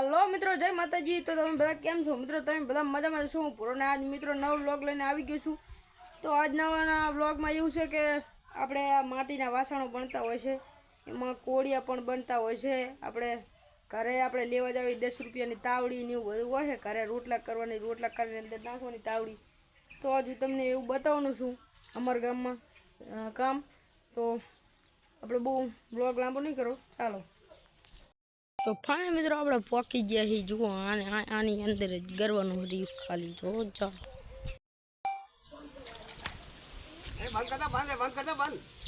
હાલો મિત્રો, જય માતાજી. તો તમે બધા કેમ છો? મિત્રો, તમે બધા મજામાં છો? હું પૂરો આજ મિત્રો નવો વ્લોગ લઈને આવી ગયો છું. તો આજ નવાના વ્લોગમાં એવું છે કે આપણે આ માટીના વાસણો બનતા હોય છે. એમાં કોળિયા પણ બનતા હોય છે. આપણે ઘરે આપણે લેવા જાવી દસ રૂપિયાની તાવડી ને એવું બધું હોય છે. ઘરે રોટલા કરવાની, રોટલા કરીને અંદર નાખવાની તાવડી. તો હજુ તમને એવું બતાવવાનું છું અમારા ગામમાં કામ. તો આપણે બહુ બ્લોગ લાંબો નહીં કરો. ચાલો. તો ફાઇન મિત્રો, આપણે પોકી ગયા છીએ. જુઓ, આને આની અંદર જ ગરવાનું રહ્યું ખાલી. જો ચાલો બંધ કરતા બંધ બંધ કરતા બંધ.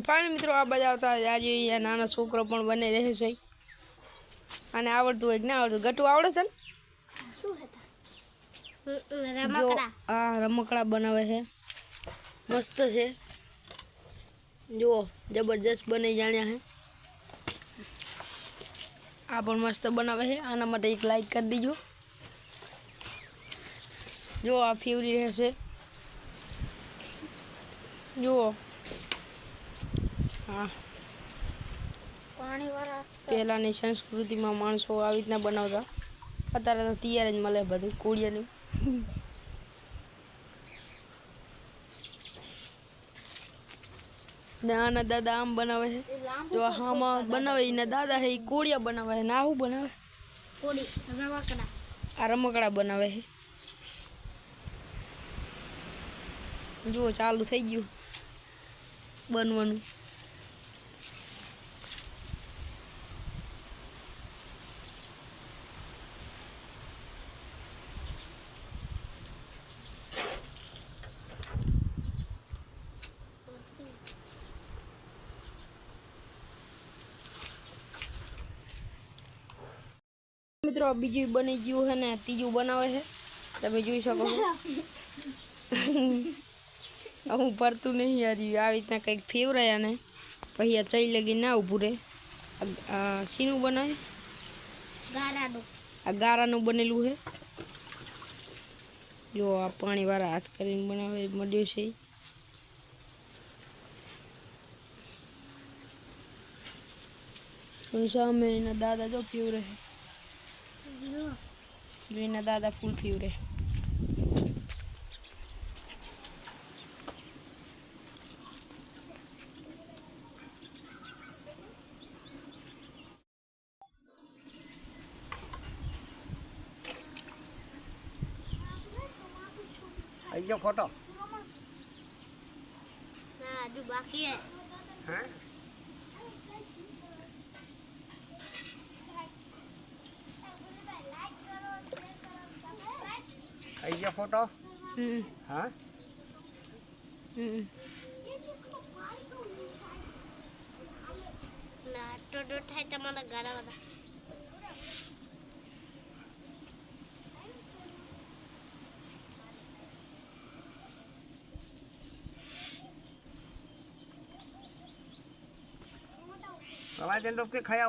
ફાઇનલ મિત્રો આ બધા આવતા આજે નાના છોકરો પણ બને રહે છે. અને આવડતું હોય કે ના આવડતું ગટું આવડે છે ને? આ રમકડા બનાવે છે. મસ્ત છે. જુઓ જબરજસ્ત બની જાણ્યા છે. આ પણ મસ્ત બનાવે છે. આના માટે એક લાઈક કરી દીજો. જુઓ આ ફેવરી રહેશે જુઓ. હા. પહેલાંની સંસ્કૃતિમાં માણસો આવી રીતના બનાવતા. અત્યારે તો તૈયાર જ મળે બધું કોળિયાનું. નાના દાદા આમ બનાવે છે. જો આમાં બનાવે એના દાદા છે એ કોળિયા બનાવે ને આવું બનાવે. આ રમકડા બનાવે છે. જુઓ ચાલુ થઈ ગયું. બનવાનું. મિત્રો આ બીજું બની ગયું છે ને ત્રીજું બનાવે છે. તમે જોઈ શકો છો. હું ફરતું નહીં યાર આવી રીતના કંઈક ફેવરાયા ને પછી આ ચઈ લગી ના ઊભું રહે. આ- આ શીનું બનાવે? આ ગારાનું બનેલું છે. જો આ પાણીવાળા હાથ કરીને બનાવે મળ્યો છે. ઈ. અને સામે એના દાદા જો પીવરે છે. જો એના દાદા ફૂલ પીવરે આવી ગયો ફોટો. બાકી હે? હે આવી ગયો ફોટો હમ હા હમ ના તો તો થાય તમારા ગાડા વાળા તમારે તેને ડૂબકી ખાઈ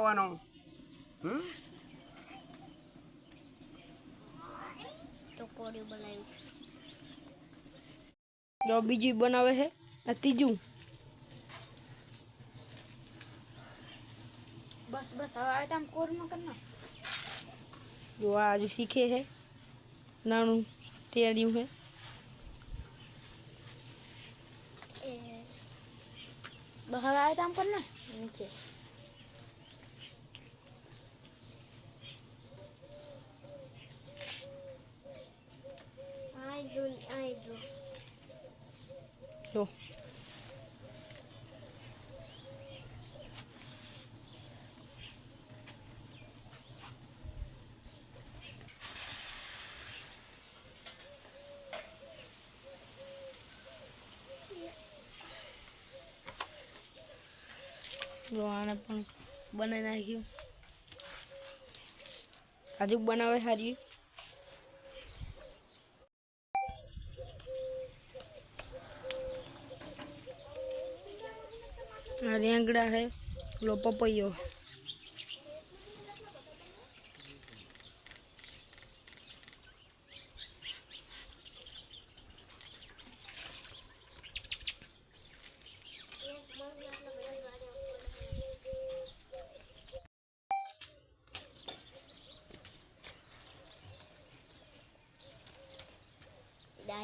કોળિયું બનાવ્યું. જો બીજું બનાવે છે આ ત્રીજું. બસ બસ હવે આઈટમ કોરમાં કરના જો આ હજુ શીખે છે નાનું ટેડિયું છે એ બસ હવે આઈટમ કરના નીચે. જો આને પણ બનાવી નાખ્યું. હજુ બનાવે સારી રેંગડા હે લો પપૈયો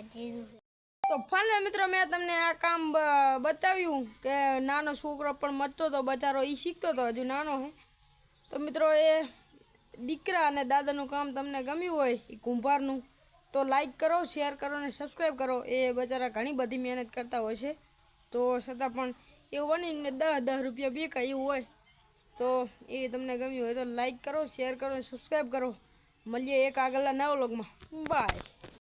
તો ફાલે મિત્રો, મેં તમને આ કામ બતાવ્યું કે નાનો છોકરો પણ મચતો હતો બચારો એ શીખતો હતો હજુ નાનો હે. તો મિત્રો, એ દીકરા અને દાદાનું કામ તમને ગમ્યું હોય એ કુંભારનું, તો લાઈક કરો શેર કરો અને સબસ્ક્રાઈબ કરો. એ બચારા ઘણી બધી મહેનત કરતા હોય છે. તો છતાં પણ એવું બનીને દસ દસ રૂપિયા બેકા એવું હોય, તો એ તમને ગમ્યું હોય તો લાઈક કરો શેર કરો અને સબસ્ક્રાઈબ કરો. મળીએ એક આગળના નવ લોગમાં બાય